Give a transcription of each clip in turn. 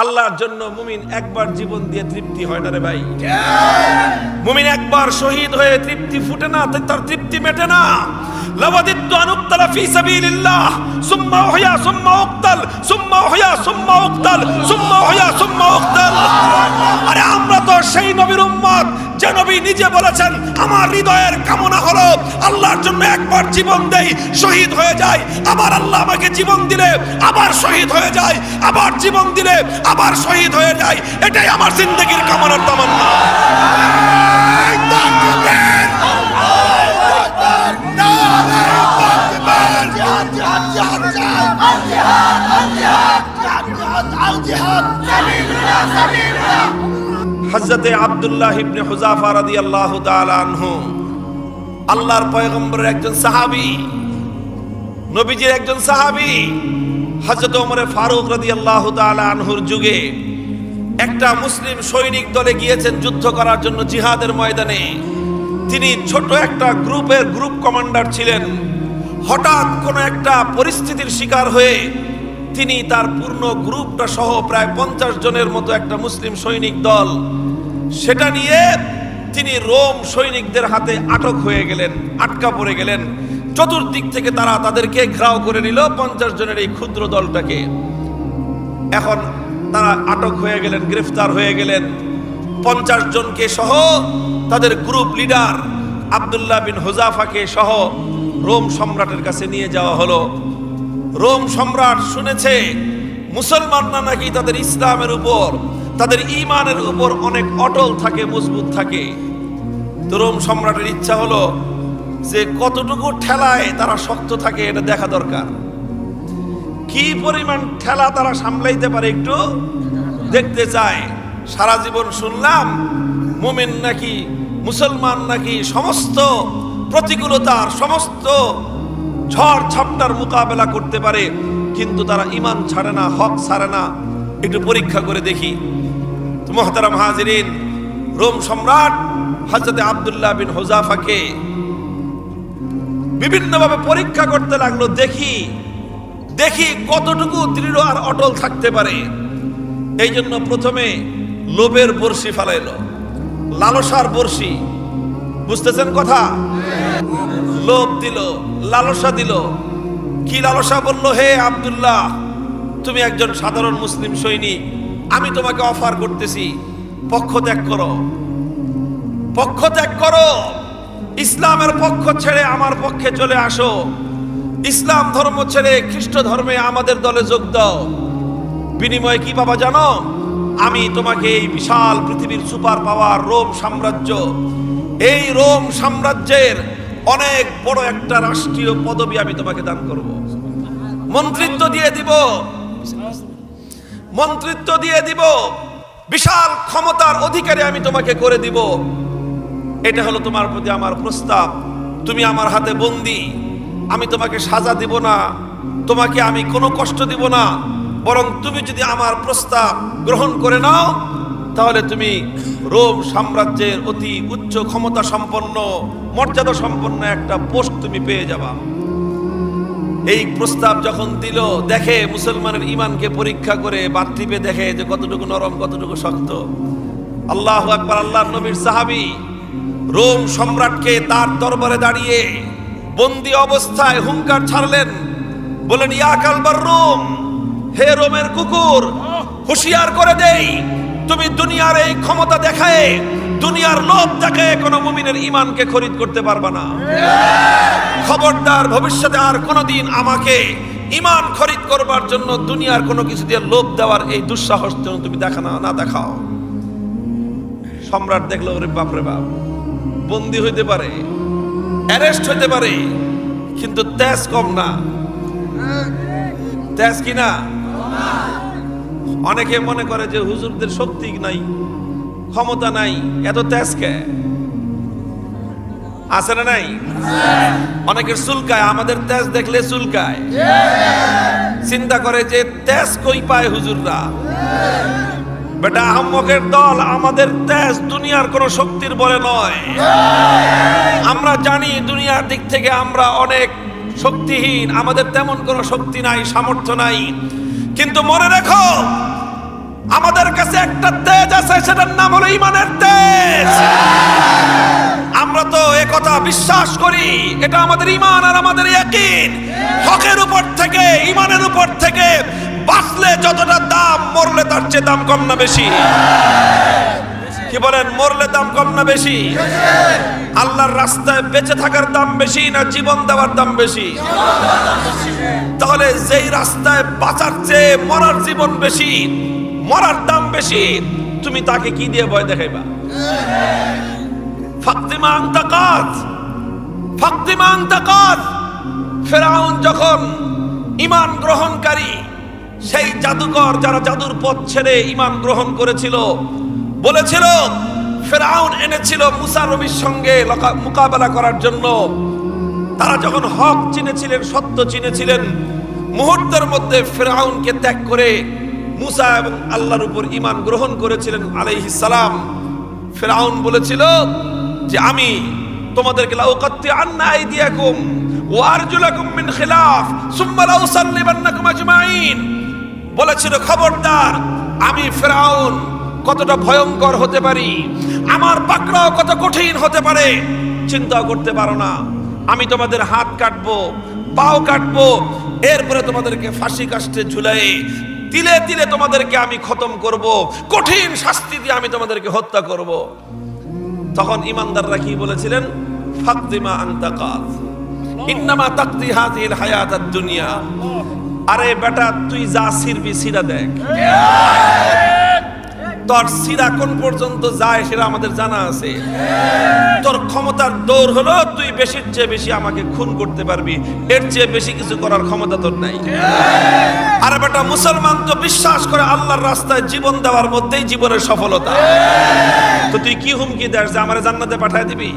আল্লাহর জন্য মুমিন একবার জীবন দিয়ে তৃপ্তি হয় না রে ভাই। মুমিন একবার শহীদ হয়ে তৃপ্তি ফুটে না তার তৃপ্তি মেটে না। সুম্মা হইয়া সুম্মা উক্তাল, সুম্মা হইয়া সুম্মা উক্তাল, সুম্মা হইয়া সুম্মা উক্তাল। আরে আমরা তো সেই নবীর উম্মত যে নিজে বলেছেন আমার হৃদয়ের কামনা হলো আল্লাহর জন্য একবার জীবন দেই শহীদ হয়ে যায় আবার আল্লাহ আমাকে জীবন দিলে আবার শহীদ হয়ে যায় আবার জীবন দিলে আবার শহীদ হয়ে যায় এটাই আমার জিন্দগির কামনার তামান্না হযরতে আব্দুল্লাহ ইবনে হুযাফা রাদিয়াল্লাহু তাআলা আনহু, আল্লাহর পয়গম্বরের একজন সাহাবী, নবীজির একজন সাহাবী, হযরত ওমরে ফারুক রাদিয়াল্লাহু তাআলা আনহুর যুগে একটা মুসলিম সৈনিক দলে গিয়েছেন যুদ্ধ করার জন্য জিহাদের ময়দানে। তিনি ছোট একটা গ্রুপের গ্রুপ কমান্ডার ছিলেন। হঠাৎ কোনো একটা পরিস্থিতির শিকার হয়ে তিনি তার পূর্ণ গ্রুপটা সহ প্রায় পঞ্চাশ জনের মতো একটা মুসলিম সৈনিক দল সেটা নিয়ে তিনি রোম সৈনিকদের হাতে আটক হয়ে গেলেন, আটকা পড়ে গেলেন। চতুর্দিক থেকে তারা তাদেরকে ঘেরাও করে নিল পঞ্চাশ জনের এই ক্ষুদ্র দলটাকে। এখন তারা আটক হয়ে গেলেন, গ্রেফতার হয়ে গেলেন। পঞ্চাশ জনকে সহ তাদের গ্রুপ লিডার আব্দুল্লাহ বিন হুজাফাকে সহ রোম সম্রাটের কাছে নিয়ে যাওয়া হলো। রোম সম্রাট শুনেছে, মুসলমানরা নাকি তাদের ইসলামের উপর তাদের ইমানের উপর অনেক অটল থাকে, মজবুত থাকে। তো রোম সম্রাটের ইচ্ছা হলো যে কতটুকু ঠেলায় তারা শক্ত থাকে এটা দেখা দরকার। কি পরিমাণ ঠেলা তারা সামলাইতে পারে একটু দেখতে চায় সারা জীবন শুনলাম, মুমিন নাকি মুসলমান নাকি সমস্ত প্রতিকূলতার, সমস্ত ঝড় ঝাপটার মোকাবেলা করতে পারে, কিন্তু তারা ইমান ছাড়ে না, হক ছাড়ে না। একটু পরীক্ষা করে দেখি। মহতারাম হাজিরিন, রোম সম্রাট হজরতে আবদুল্লাহ বিন হোজাফাকে বিভিন্নভাবে পরীক্ষা করতে লাগল, দেখি দেখি কতটুকু দৃঢ় আর অটল থাকতে পারে। এই জন্য প্রথমে লোভের বর্ষি ফেলাইলো, লালসার বর্ষি বুঝতেছেন কথা? লোভ দিল, লালসা দিল। কি লালসা বলল, হে আব্দুল্লাহ, তুমি একজন সাধারণ মুসলিম সৈনিক আমি তোমাকে অফার করতেছি, পক্ষ ত্যাগ করো। পক্ষ ত্যাগ করো। ইসলামের পক্ষ ছেড়ে আমার পক্ষে চলে আসো। ইসলাম ধর্ম ছেড়ে খ্রিস্ট ধর্মে আমাদের দলে যোগ দাও। বিনিময়ে কি পাবা জানো? আমি তোমাকে এই বিশাল পৃথিবীর সুপার পাওয়ার রোম সাম্রাজ্য, এই রোম সাম্রাজ্যের অনেক বড় একটা রাষ্ট্রীয় পদবি আমি তোমাকে দান করব। মন্ত্রিত্ব দিয়ে দিব। মন্ত্রিত্ব দিয়ে দিব। বিশাল ক্ষমতার অধিকারী আমি তোমাকে করে দিব। এটা হলো তোমার প্রতি আমার প্রস্তাব। তুমি আমার হাতে বন্দি। আমি তোমাকে সাজা দিব না। তোমাকে আমি কোনো কষ্ট দিব না। বরং তুমি যদি আমার প্রস্তাব গ্রহণ করে নাও, তাহলে তুমি রোম সাম্রাজ্যের অতি উচ্চ ক্ষমতা সম্পন্ন, মর্যাদা সম্পন্ন একটা পোস্ট তুমি পেয়ে যাবা। এই প্রস্তাব যখন দিল, দেখে মুসলমানের ইমানকে পরীক্ষা করে বাত্রিপে দেখে যে কতটুকু নরম, কতটুকু শক্ত। আল্লাহ আকবার আল্লাহ নবীর সাহাবী রোম সম্রাটকে তার দরবারে দাঁড়িয়ে বন্দি অবস্থায় হুঙ্কার ছাড়লেন। বলেন, ইয়া কালবার রোম, হে রোমের কুকুর, হুঁশিয়ার করে দেই, তুমি দুনিয়ার এই ক্ষমতা দেখায় দুনিয়ার লোভ দেখায় কোনো মুমিনের ইমানকে খরিদ করতে পারবে না। খবরদার ভবিষ্যতে আর কোনোদিন আমাকে ইমান খরিদ করবার জন্য দুনিয়ার কোনো কিছু দিয়ে লোভ দেওয়ার এই দুঃসাহস যেন তুমি দেখা না না দেখাও। সম্রাট দেখল, ওরে বাপরে বাপ, বন্দি হইতে পারে, অ্যারেস্ট হইতে পারে, কিন্তু তেজ কম না। তেজ কি না? অনেকে মনে করে যে হুজুরদের শক্তি নাই। ক্ষমতা নাই, এত তেজ কে? আছে না নাই? অনেকের চুলকায়, আমাদের তেজ দেখলে চুলকায়। চিন্তা করে যে তেজ কই পায় হুজুররা? বেটা, আহম্মকের দল আমাদের তেজ দুনিয়ার কোন শক্তির বলে নয়। আমরা জানি দুনিয়ার দিক থেকে আমরা অনেক শক্তিহীন, আমাদের তেমন কোনো শক্তি নাই, সামর্থ্য নাই। কিন্তু মনে রেখো কাছে একটা তেজ আছে, সেটার নাম হলো ইমানের তেজ। আমরা তো এ কথা বিশ্বাস করি, এটা আমাদের ইমান আর আমাদের ইয়াকিন। হকের উপর থেকে, ইমানের উপর থেকে বাঁচলে যতটা দাম, মরলে তার চেয়ে দাম কম না বেশি। কি বলেন, মরলে দাম কম না বেশি? আল্লাহর রাস্তায় বেঁচে থাকার দাম বেশি না জীবন দেওয়ার দাম বেশি? তাহলে যেই রাস্তায় বাঁচার চেয়ে মরার জীবন বেশি মরার দাম বেশি। তুমি তাকে কি দিয়ে ভয় দেখাইবা? ফাক্তিমা আন্তাকাত ফাক্তিমা আন্তাকাত ফেরাউন যখন ইমান গ্রহণকারী, সেই জাদুকর যারা জাদুর পথ ছেড়ে ইমান গ্রহণ করেছিল, বলেছিল, ফেরাউন এনেছিল মুসা নবীর সঙ্গে মোকাবেলা করার জন্য। তারা যখন হক চিনেছিলেন, সত্য চিনেছিলেন, মুহূর্তের মধ্যে ফেরাউনকে ত্যাগ করে মুসা এবং আল্লাহর উপর ইমান গ্রহণ করেছিলেন আলাইহিস সালাম। ফেরাউন বলেছিল যে, আমি তোমাদেরকে লাউকাত্তি আন্না আইদিয়াকুম ওয়া আরজুলাকুম মিন খিলাফ, সুম্মা লাউসাল্লিবান্নাকুম আজমাইন। বলেছিল, খবরদার, আমি ফেরাউন কতটা ভয়ঙ্কর হতে পারি, আমার পাকড়াও কত কঠিন হতে পারে চিন্তা করতে পারো না। আমি তোমাদের হাত কাটবো, পাও কাটবো, এরপরে তোমাদেরকে ফাঁসি কাস্টে ঝুলাই তিলে তিলে তোমাদেরকে আমি খতম করব, কঠিন শাস্তি দিয়ে আমি তোমাদেরকে হত্যা করব। তখন ইমানদাররা কি বলেছিলেন? ফাকদিমা আন্তাকাত ইন্নামা তাকদি হাজিল হায়াতাদ দুনিয়া। আরে বেটা, তুই যা সিরবি সিরা দেখ। সিরা কোন পর্যন্ত যায় সেটা আমাদের জানা আছে। তোর ক্ষমতার দৌড় হলো, তুই বেশির চেয়ে বেশি আমাকে খুন করতে পারবি। এর চেয়ে বেশি কিছু করার ক্ষমতা তোর নাই। আর বেটা, মুসলমান তো বিশ্বাস করে আল্লাহর রাস্তায় জীবন দেওয়ার মধ্যেই জীবনের সফলতা। তো তুই কি হুমকি দেয় যে আমার জান্নাতে পাঠায় দিবি?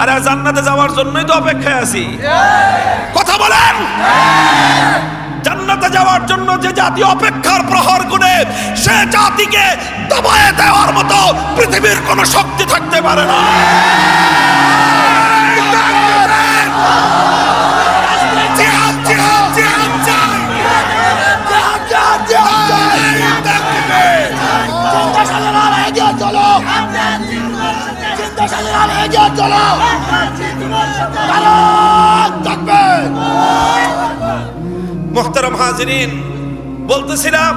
আরে জান্নাতে যাওয়ার জন্যই তো অপেক্ষায় আছি। কথা বলেন! জান্নাতে যাওয়ার জন্য যে জাতি অপেক্ষার প্রহর গুনে সে জাতিকে দবায়ে দেওয়ার মতো পৃথিবীর কোন শক্তি থাকতে পারে না চলো চলো মোহতারাম হাজরিন, বলতেছিলাম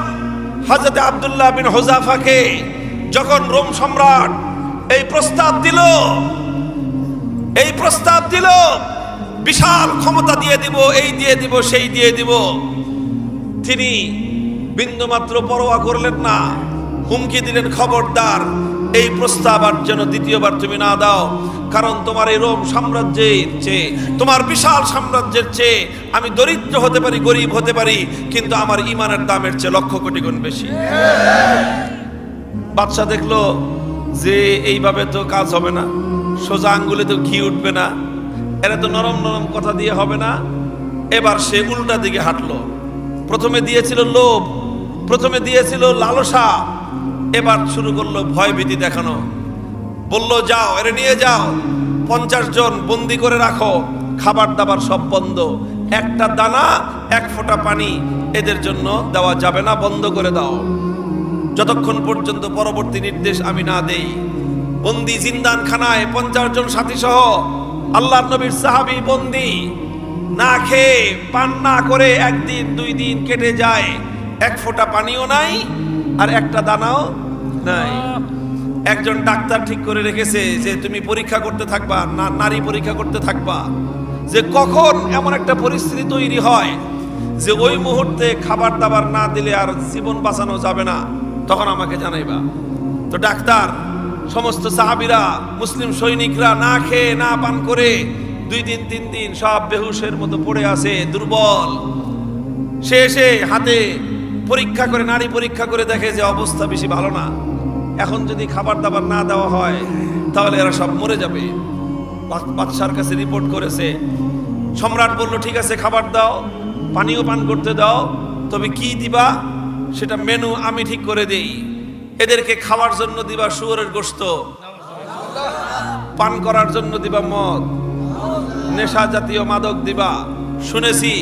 হজরত আব্দুল্লাহ বিন হোজাফাকে যখন রোম সম্রাট এই প্রস্তাব দিল, এই প্রস্তাব দিল, বিশাল ক্ষমতা দিয়ে দিব, এই দিয়ে দিব, সেই দিয়ে দিব। তিনি বিন্দুমাত্র পরোয়া করলেন না, হুমকি দিলেন খবরদার এই প্রস্তাব আর যেন দ্বিতীয়বার তুমি না দাও। কারণ তোমার এই রোম সাম্রাজ্যের চেয়ে, তোমার বিশাল সাম্রাজ্যের চেয়ে আমি দরিদ্র হতে পারি, গরিব হতে পারি, কিন্তু আমার ইমানের দামের চেয়ে লক্ষ কোটি গুণ বেশি। বাদশাহ দেখল যে এইভাবে তো কাজ হবে না। সোজা আঙ্গুলে তো ঘি উঠবে না। এরা তো নরম নরম কথা দিয়ে হবে না। এবার সে উল্টা দিকে হাঁটলো। প্রথমে দিয়েছিল লোভ, প্রথমে দিয়েছিল লালসা। এবার শুরু করল ভয়ভীতি দেখানো। বলল, যাও, এরে নিয়ে যাও। পঞ্চাশ জন বন্দি করে রাখো। খাবার দাবার সব বন্ধ। একটা দানা, এক ফোঁটা পানি এদের জন্য দেওয়া যাবে না, বন্ধ করে দাও। যতক্ষণ পর্যন্ত পরবর্তী নির্দেশ আমি না দেই। বন্দি জিন্দান খানায় পঞ্চাশ জন সাথী সহ আল্লাহ নবীর সাহাবি বন্দি। না খেয়ে, পান না করে একদিন, দুই দিন কেটে যায়। এক ফোঁটা পানিও নাই আর একটা দানাও নাই। একজন ডাক্তার ঠিক করে রেখেছে যে তুমি পরীক্ষা করতে থাকবা, না, নারী পরীক্ষা করতে থাকবা। যে কখন এমন একটা পরিস্থিতি তৈরি হয় যে ওই মুহূর্তে খাবার দাবার না দিলে আর জীবন বাঁচানো যাবে না, তখন আমাকে জানাইবা। তো ডাক্তার, সমস্ত সাহাবিরা, মুসলিম সৈনিকরা না খেয়ে, না পান করে দুই দিন, তিন দিন সব বেহুশের মতো পড়ে আছে, দুর্বল। সে এসে হাতে পরীক্ষা করে, নারী পরীক্ষা করে দেখে যে অবস্থা বেশি ভালো না। এখন যদি খাবার দাবার না দেওয়া হয়, তাহলে এরা সব মরে যাবে। বাদশার কাছে রিপোর্ট করেছে, সম্রাট বলল, ঠিক আছে, খাবার দাও পানিও পান করতে দাও, তবে কি দিবা? সেটা মেনু আমি ঠিক করে দেই। এদেরকে খাওয়ার জন্য দিবা শুয়োরের গোস্ত পান করার জন্য দিবা মদ, নেশা জাতীয় মাদক দিবা। শুনেছি,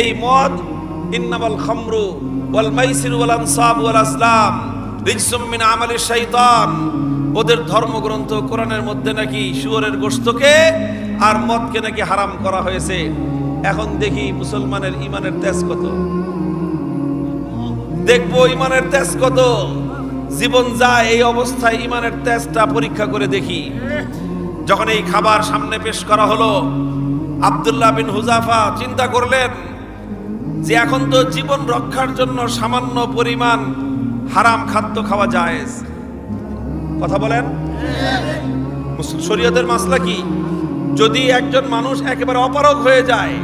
এই মদ ইন্নামাল খামরু ওয়াল মাইসির ওয়াল আনসাব ওয়াল আসলাম। রিজসুমিন আমালি শৈতান ওদের ধর্মগ্রন্থ কোরআনের মধ্যে নাকি শুয়োরের গোস্তকে আর মদকে নাকি হারাম করা হয়েছে। এখন দেখি মুসলমানের ইমানের তেজ কত। দেখব ইমানের তেজ কত। জীবন যায় এই অবস্থায় ইমানের তেজটা পরীক্ষা করে দেখি। যখন এই খাবার সামনে পেশ করা হলো, আব্দুল্লাহ বিন হুজাফা চিন্তা করলেন যে এখন তো জীবন রক্ষার জন্য সামান্য পরিমাণ হারাম খাদ্য খাওয়া জায়েজ। কথা বলেন? শরীয়তের মাসলা কি? যদি একজন মানুষ একেবারে অপারগ হয়ে যায়,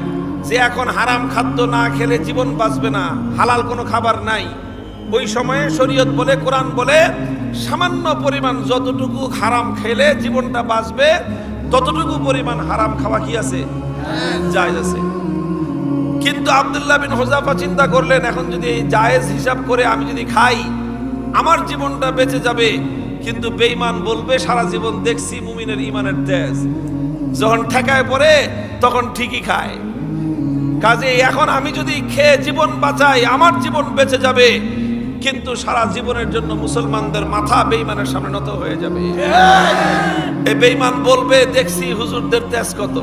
যে এখন হারাম খাদ্য না খেলে জীবন বাঁচবে না, হালাল কোনো খাবার নাই, ওই সময়ে শরীয়ত বলে, কোরআন বলে, সামান্য পরিমাণ যতটুকু হারাম খেলে জীবনটা বাঁচবে, ততটুকু পরিমাণ হারাম খাওয়া কি আছে? জায়েজ আছে। কিন্তু আব্দুল্লাহ বিন হোজাফা চিন্তা করলেন, এখন যদি জায়েজ হিসাব করে আমি যদি খাই আমার জীবনটা বেঁচে যাবে, কিন্তু বেঈমান বলবে, সারা জীবন দেখছি মুমিনের ইমানের তেজ। যখন ঠেকায় পড়ে, তখন ঠিকই খায়। কাজে এখন আমি যদি খেয়ে জীবন বাঁচাই, আমার জীবন বেঁচে যাবে, কিন্তু সারা জীবনের জন্য মুসলমানদের মাথা বেঈমানের সামনে নত হয়ে যাবে। এই বেঈমান বলবে, দেখছি হুজুরদের তেজ কত।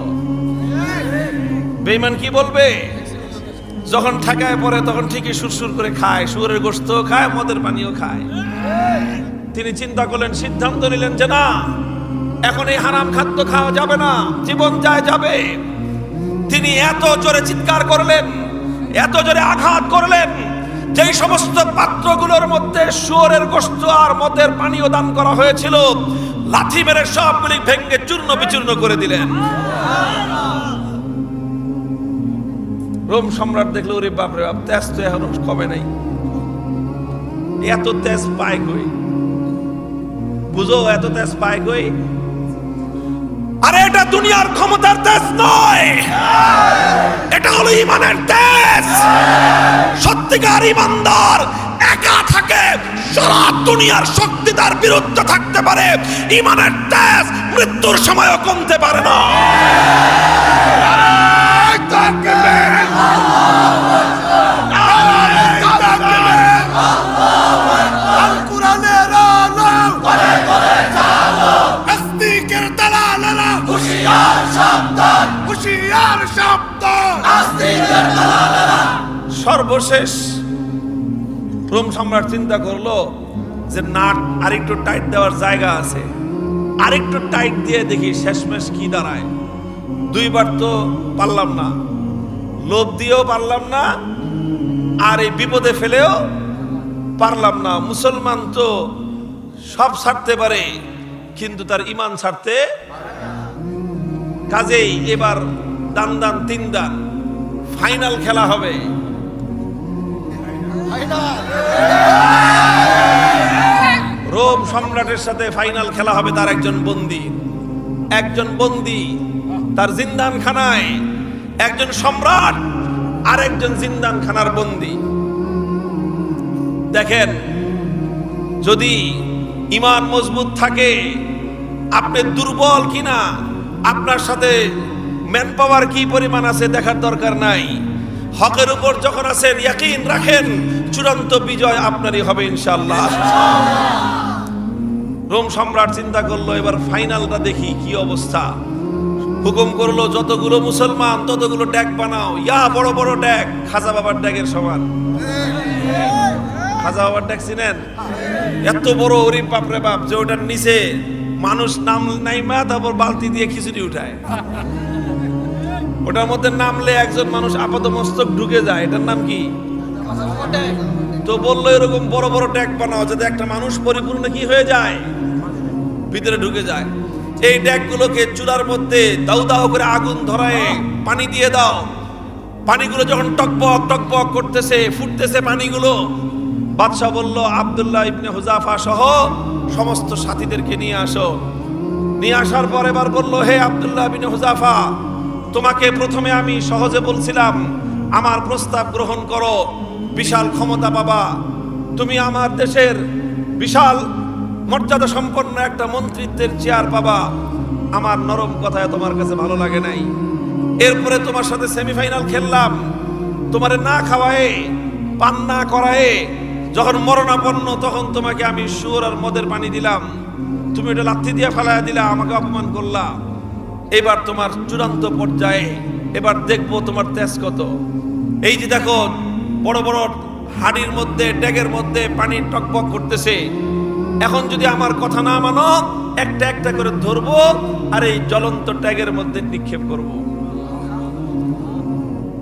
বেঈমান কি বলবে? যখন ঠেকায় পড়ে, তখন ঠিকই সুরসুর করে খায়, শুয়োরের গোস্ত খায়, মদের পানিও খায়। তিনি চিন্তা করলেন, সিদ্ধান্ত নিলেন যে না, এখন এই হারাম খাদ্য খাওয়া যাবে না, জীবন যায় যাবে। তিনি এত জোরে চিৎকার করলেন, এত জোরে আঘাত করলেন, যেই সমস্ত পাত্রগুলোর মধ্যে শুয়োরের গোস্ত আর মদের পানীয় দান করা হয়েছিল, লাথি মেরে সবগুলি ভেঙ্গে চূর্ণ বিচূর্ণ করে দিলেন। রোম সম্রাট দেখল, ওরে বাপরে বাপ, তেজ তো এখনও কমে নাই। এত তেজ পায় কই? বুঝো, এত তেজ পায় কই? আরে এটা দুনিয়ার ক্ষমতার তেজ নয়। এটা হলো ইমানের তেজ। সত্যিকার ইমানদার একা থাকে, সারা দুনিয়ার শক্তি তার বিরুদ্ধে থাকতে পারে। ইমানের তেজ মৃত্যুর সময়ও কমতে পারে না। সর্বশেষ রোম সম্রাট চিন্তা করল যে নাট আরেকটু টাইট দেওয়ার জায়গা আছে। আরেকটু টাইট দিয়ে দেখি শেষমেশ কি দাঁড়ায়। দুইবার তো পারলাম না। লোভ দিয়েও পারলাম না, আর এই বিপদে ফেলেও পারলাম না। মুসলমান তো সব ছাড়তে পারে, কিন্তু তার ইমান ছাড়তে কাজেই এবার দান দান, তিন দান ফাইনাল খেলা হবে। রোম সম্রাটের সাথে ফাইনাল খেলা হবে তার একজন বন্দি। একজন বন্দি তার জিন্দান খানায় একজন সম্রাট আর একজন জিন্দান খানার বন্দি। দেখেন, যদি ইমান মজবুত থাকে, আপনি দুর্বল কিনা, আপনার সাথে ম্যান পাওয়ার কি পরিমাণ আছে দেখার দরকার নাই। হকের উপর যখন আছেন, ইয়াকিন রাখেন, চূড়ান্ত বিজয় আপনারই হবে ইনশাল্লাহ রোম সম্রাট চিন্তা করল, এবার ফাইনালটা দেখি কি অবস্থা। হুকুম করল, যতগুলো মুসলমান, ততগুলো ড্যাক বানাও। ইয়া, বড় বড় ড্যাক খাজা বাবার ড্যাগের সমান। খাজা বাবার ড্যাক চিনেন? এত বড় ওরিম বাপরে বাপ, যে ওটার নিচে মানুষ নাম নাইমা তারপর বালতি দিয়ে খিচুড়ি উঠায়। ওটার মধ্যে নামলে একজন মানুষ আপাত মস্তক ঢুকে যায়। এটার নাম কি? তো বলল এরকম বড় বড় ট্যাগ বানাও, যাতে একটা মানুষ পরিপূর্ণ কি হয়ে যায়? ভিতরে ঢুকে যায়। এই ড্যাগগুলোকে চুলার মধ্যে দাউ দাউ করে আগুন ধরায় পানি দিয়ে দাও। পানিগুলো যখন টকবক টকবক করতেছে, ফুটতেছে পানিগুলো, বাদশাহ বলল, আব্দুল্লাহ ইবনে হুজাফা সহ সমস্ত সাথীদেরকে নিয়ে আসো। নিয়ে আসার পর এবার বলল, হে আব্দুল্লাহ ইবনে হুজাফা তোমাকে প্রথমে আমি সহজে বলছিলাম, আমার প্রস্তাব গ্রহণ করো, বিশাল ক্ষমতা পাবা। তুমি আমার দেশের বিশাল মর্যাদা সম্পন্ন একটা মন্ত্রিত্বের চেয়ার পাবা। আমার নরম কথায় তোমার কাছে ভালো লাগে নাই। এরপরে তোমার সাথে সেমিফাইনাল খেললাম। তোমারে না খাওয়ায়ে, পান না করায়ে, যখন মরণাপন্ন, তখন তোমাকে আমি সুর আর মদের পানি দিলাম। তুমি ওটা লাথি দিয়ে ফেলাইয়া দিলা, আমাকে অপমান করলা। এবার তোমার চূড়ান্ত পর্যায়ে এবার দেখব তোমার তেজ কত। এই যে দেখো, বড় বড় হাড়ির মধ্যে ড্যাগের মধ্যে পানি টকবক করতেছে। এখন যদি আমার কথা না মানো, একটা একটা করে ধরবো আর এই জ্বলন্ত ট্যাগের মধ্যে নিক্ষেপ করব।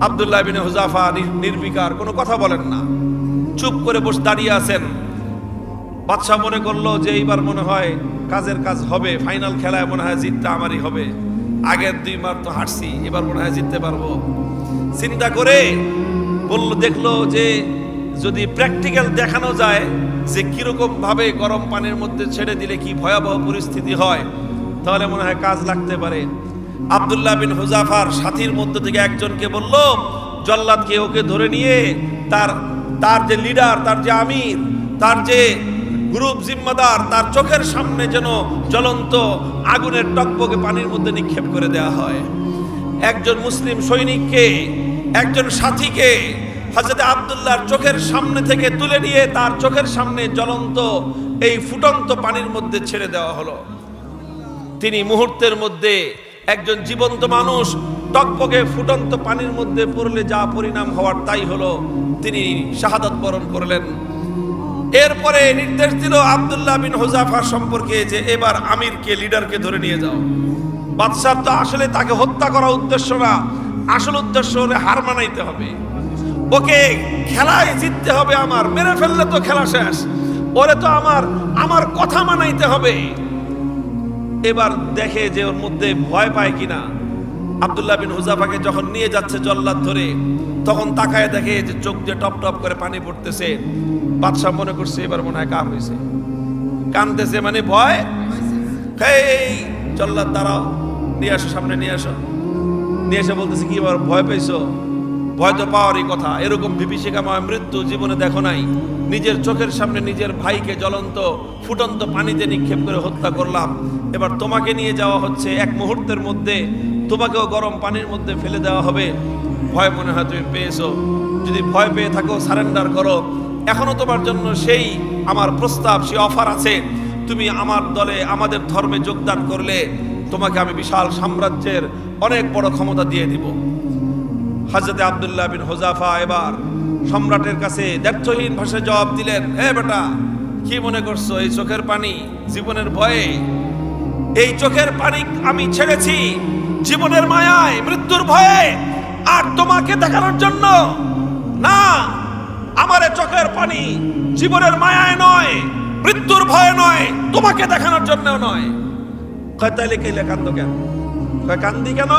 আব্দুল্লাহ বিন হুজাফা নির্বিকার, কোনো কথা বলেন না। চুপ করে বসে দাঁড়িয়ে আছেন। বাদশাহ মনে করল যে এইবার মনে হয় কাজের কাজ হবে, ফাইনাল খেলায় মনে হয় জিতটা আমারই হবে। আগের দুই মার তো হারছি, এবার মনে হয় জিততে পারব। চিন্তা করে বলল, দেখল যে যদি প্র্যাকটিক্যাল দেখানো যায় যে কীরকম ভাবে গরম পানির মধ্যে ছেড়ে দিলে কি ভয়াবহ পরিস্থিতি হয়, তাহলে মনে হয় কাজ লাগতে পারে। আব্দুল্লাহ বিন হুজাফার সাথীর মধ্যে থেকে একজনকে বলল, জল্লাদকে ওকে ধরে নিয়ে তার তার যে লিডার তার যে আমির, তার যে গ্রুপ জিম্মাদার, তার চোখের সামনে যেন জ্বলন্ত আগুনের টকবকে পানির মধ্যে নিক্ষেপ করে দেওয়া হয়। একজন মুসলিম সৈনিককে, একজন সাথীকে হজরত আবদুল্লাহর চোখের সামনে থেকে তুলে নিয়ে তার চোখের সামনে জ্বলন্ত এই ফুটন্ত পানির মধ্যে ছেড়ে দেওয়া হলো। তিনি মুহূর্তের মধ্যে একজন জীবন্ত মানুষ টকবকে ফুটন্ত পানির মধ্যে পড়লে যা পরিণাম হওয়ার তাই হলো, তিনি শাহাদাত বরণ করলেন। এরপরে নির্দেশ দিল আব্দুল্লাহ বিন হুজাফার সম্পর্কে যে এবার আমিরকে, লিডারকে ধরে নিয়ে যাও। বাদশাহ তো আসলে তাকে হত্যা করা উদ্দেশ্য না, আসল উদ্দেশ্য হলে হার মানাইতে হবে। ওকে খেলায় জিততে হবে আমার, মেরে ফেললে তো খেলা শেষ। ওরে তো আমার আমার কথা মানাইতে হবে। এবার দেখে যে ওর মধ্যে ভয় পায় কিনা। আব্দুল্লাহ বিন হুজাফাকে যখন নিয়ে যাচ্ছে জল্লাদ ধরে, তখন তাকায় দেখে যে চোখ দিয়ে টপ টপ করে পানি পড়তেছে। বাদশাহ মনে করছে এবার মনে হয় কাম হয়েছে। কানতেছে মানে ভয়। এই জল্লাদ দাঁড়াও, নিয়ে আসো, সামনে নিয়ে আসো। নিয়ে এসে বলতেছে, কি এবার ভয় পেয়েছ? ভয় তো পাওয়ারই কথা। এরকম বিভীষিকাময় মৃত্যু জীবনে দেখো নাই। নিজের চোখের সামনে নিজের ভাইকে জ্বলন্ত, ফুটন্ত পানিতে নিক্ষেপ করে হত্যা করলাম। এবার তোমাকে নিয়ে যাওয়া হচ্ছে এক মুহূর্তের মধ্যে। তোমাকেও গরম পানির মধ্যে ফেলে দেওয়া হবে। ভয় মনে হয় তুমি পেয়েছ। যদি ভয় পেয়ে থাকো, সারেন্ডার করো। এখনও তোমার জন্য সেই আমার প্রস্তাব, সেই অফার আছে। তুমি আমার দলে, আমাদের ধর্মে যোগদান করলে তোমাকে আমি বিশাল সাম্রাজ্যের অনেক বড় ক্ষমতা দিয়ে দিব। হজরত আবদুল্লাহ বিন হোজাফা এবার সম্রাটের কাছে দ্ব্যর্থহীন ভাষায় জবাব দিলেন, হে বেটা, কি মনে করছ এই চোখের পানি জীবনের ভয়ে? এই চোখের পানি আমি ছেড়েছি জীবনের মায়ায়, মৃত্যুর ভয়ে, আর তোমাকে দেখানোর জন্য? না, আমার চোখের পানি জীবনের মায়ায় নয়, মৃত্যুর ভয়ে নয়, তোমাকে দেখানোর জন্য নয়। কয়, তাইলে কেলে কান্দ কেন? কয়, কান্দি কেন?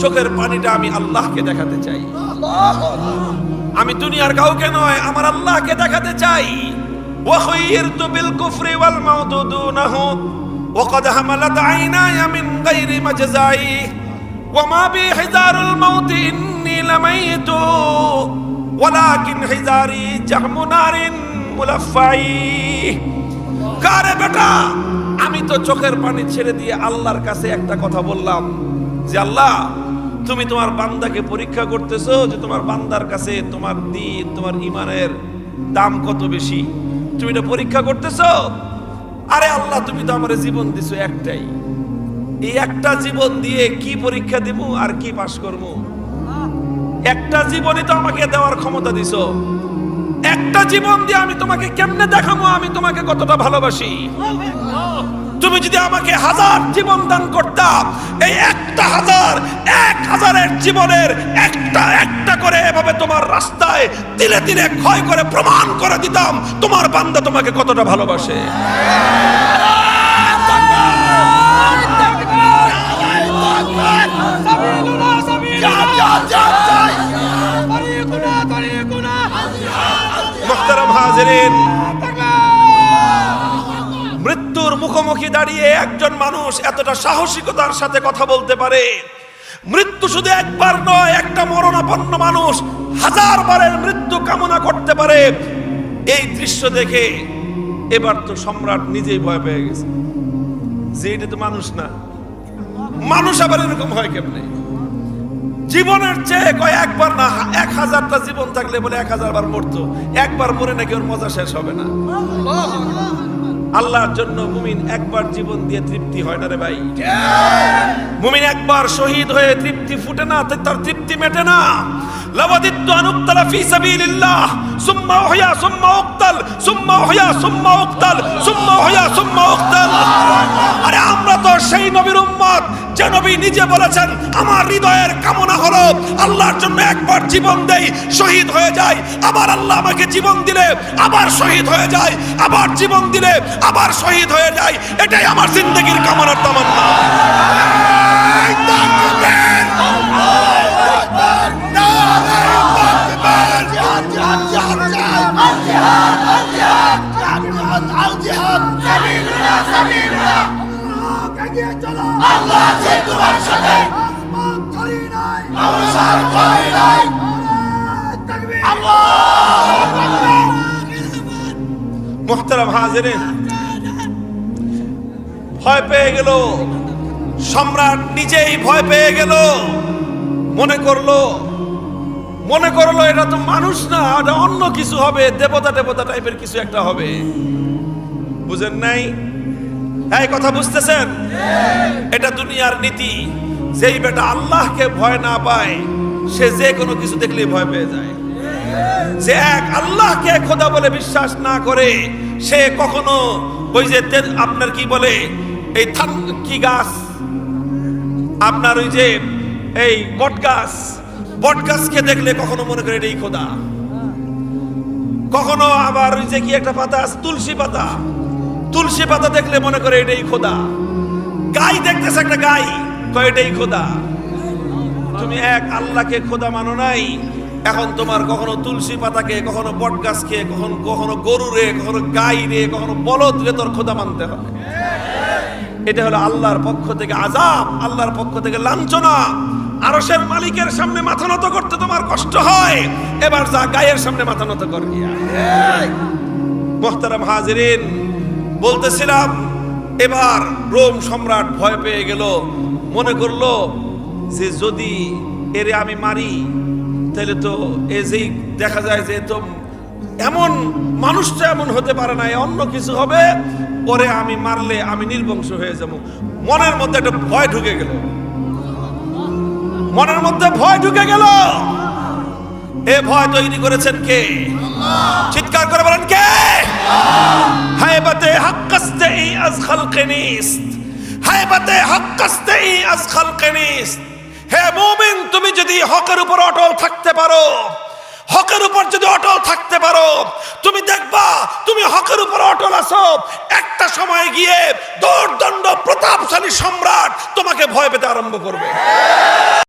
চোখের পানিটা আমি আল্লাহকে দেখাতে চাই আমি দুনিয়ার কাউকে নয় আমার আল্লাহকে দেখাতে চাই وخيرت بالكفر والموت دونه وقد حملت عيناي من غير مجزاي وما بي حذار الموت إني لميت ولكن حذاري جحم نار ملفعي কারে বেটা আমি তো চোখের পানি ছেড়ে দিয়ে আল্লাহর কাছে একটা কথা বললাম যে আল্লাহ তুমি তোমার বান্দাকে পরীক্ষা করতেছো যে তোমার বান্দার কাছে তোমার দিন, তোমার ইমানের দাম কত বেশি? তুমি এটা পরীক্ষা করতেছো? আরে আল্লাহ, তুমি তো আমার জীবন দিছো একটাই। এই একটা জীবন দিয়ে কি পরীক্ষা দিব আর কি পাশ করব? একটা জীবনই তো আমাকে দেওয়ার ক্ষমতা দিছো। একটা জীবন দিয়ে আমি তোমাকে কেমনে দেখাবো? আমি তোমাকে কতটা ভালোবাসি। তুমি যদি আমাকে হাজার জীবন দান করতাম এই একটা হাজার, এক হাজারের জীবনের একটা একটা করে এভাবে তোমার রাস্তায় তিলে তিলে ক্ষয় করে প্রমাণ করে দিতাম, তোমার বান্দা তোমাকে কতটা ভালোবাসে। মোহতারাম হাজিরিন মুখোমুখি দাঁড়িয়ে একজন মানুষ এতটা সাহসিকতার সাথে কথা বলতে পারে। মৃত্যু শুধু একবার নয়, একটা মরণাপন্ন মানুষ হাজার বারের মৃত্যু কামনা করতে পারে। এই দৃশ্য দেখে এবার তো সম্রাট নিজেই ভয় পেয়ে গেছে। যে এটা তো মানুষ না। মানুষ আবার এরকম হয় কেমনে? জীবনের চেয়ে কয় একবার না, এক হাজারটা জীবন থাকলে বলে এক হাজার বার মরতো। একবার মরে নাকি ওর মজা শেষ হবে না। আল্লাহর জন্য মুমিন একবার জীবন দিয়ে তৃপ্তি হয় না রে ভাই। মুমিন একবার শহীদ হয়ে তৃপ্তি ফুটে না তার তৃপ্তি মেটে না। লাওয়াদিত্তু আন উক্তালা ফি সাবিলিল্লাহ, সুম্মা উহয়া সুম্মা উক্তাল, সুম্মা উহয়া সুম্মা উক্তাল, সুম্মা উহয়া সুম্মা উক্তাল। আরে আমরা তো সেই নবীর উম্মত যে নবী নিজে বলেছেন আমার হৃদয়ের কামনা হলো আল্লাহর জন্য একবার জীবন দেই শহীদ হয়ে যায় আবার আল্লাহ আমাকে জীবন দিলে আবার শহীদ হয়ে যায় আবার জীবন দিলে আবার শহীদ হয়ে যায় এটাই আমার জিন্দগির কামনার তামান্না আল্লাহ আছে তোমার সাথে আমরা সার করি নাই। মোহতারাম হাজিরিন ভয় পেয়ে গেল। সম্রাট নিজেই ভয় পেয়ে গেল। মনে করল মনে করল এটা তো মানুষ না এটা অন্য কিছু হবে দেবতা দেবতা টাইপের কিছু একটা হবে। বুঝেন নাই? এই কথা বুঝতেছেন? এটা দুনিয়ার নীতি। যেই বেটা আল্লাহকে ভয় না পায়, সে যে কোনো কিছু দেখলেই ভয় পেয়ে যায়। যে এক আল্লাহকে খোদা বলে বিশ্বাস না করে, সে কখনো ওই যে আপনার কি বলে, এই থান কি গাছ? আপনার ওই যে এই বট গাছ, বট গাছকে দেখলে কখনো মনে করে এটাই খোদা। কখনো আবার ওই যে কি একটা পাতা তুলসী পাতা তুলসী পাতা দেখলে মনে করে এটাই খোদা। গাই দেখতেছে একটা গাই কয় এটাই খোদা। তুমি এক আল্লাহকে খোদা মানো নাই এখন তোমার কখনো তুলসী পাতাকে কখনো বট গাছকে কখনো কখনো গরু রে কখনো গাই রে কখনো বলদ রে তোর খোদা মানতে হবে। এটা হলো আল্লাহর পক্ষ থেকে আজাব আল্লাহর পক্ষ থেকে লাঞ্ছনা। আরশের মালিকের সামনে মাথা নত করতে তোমার কষ্ট হয়। এবার যা গায়ের সামনে মাথা নত কর গিয়া। মোহতারাম হাজিরিন বলতেছিলাম, এবার রোম সম্রাট ভয় পেয়ে গেল। মনে করল যে যদি এরে আমি মারি, তাহলে তো এ যেই দেখা যায় যে তো এমন মানুষটা এমন হতে পারে না অন্য কিছু হবে পরে আমি মারলে আমি নির্বংশ হয়ে যাব। মনের মধ্যে একটা ভয় ঢুকে গেল। মনের মধ্যে ভয় ঢুকে গেল। এ ভয় তৈরি করেছেন কে? চিৎকার করে বলেন, কে? হায়বাতে হাক্কাস্তে ই আজ খালকে নিস্ত। হায়বাতে হাক্কাস্তে ই আজ খালকে নিস্ত। হে মুমিন, তুমি যদি হকের উপর অটল থাকতে পারো, হকের উপর যদি অটল থাকতে পারো, তুমি দেখবা, তুমি হকের উপর অটল আছো। একটা সময় গিয়ে দৌড়দণ্ড, প্রতাপশালী সম্রাট তোমাকে ভয় পেতে আরম্ভ করবে।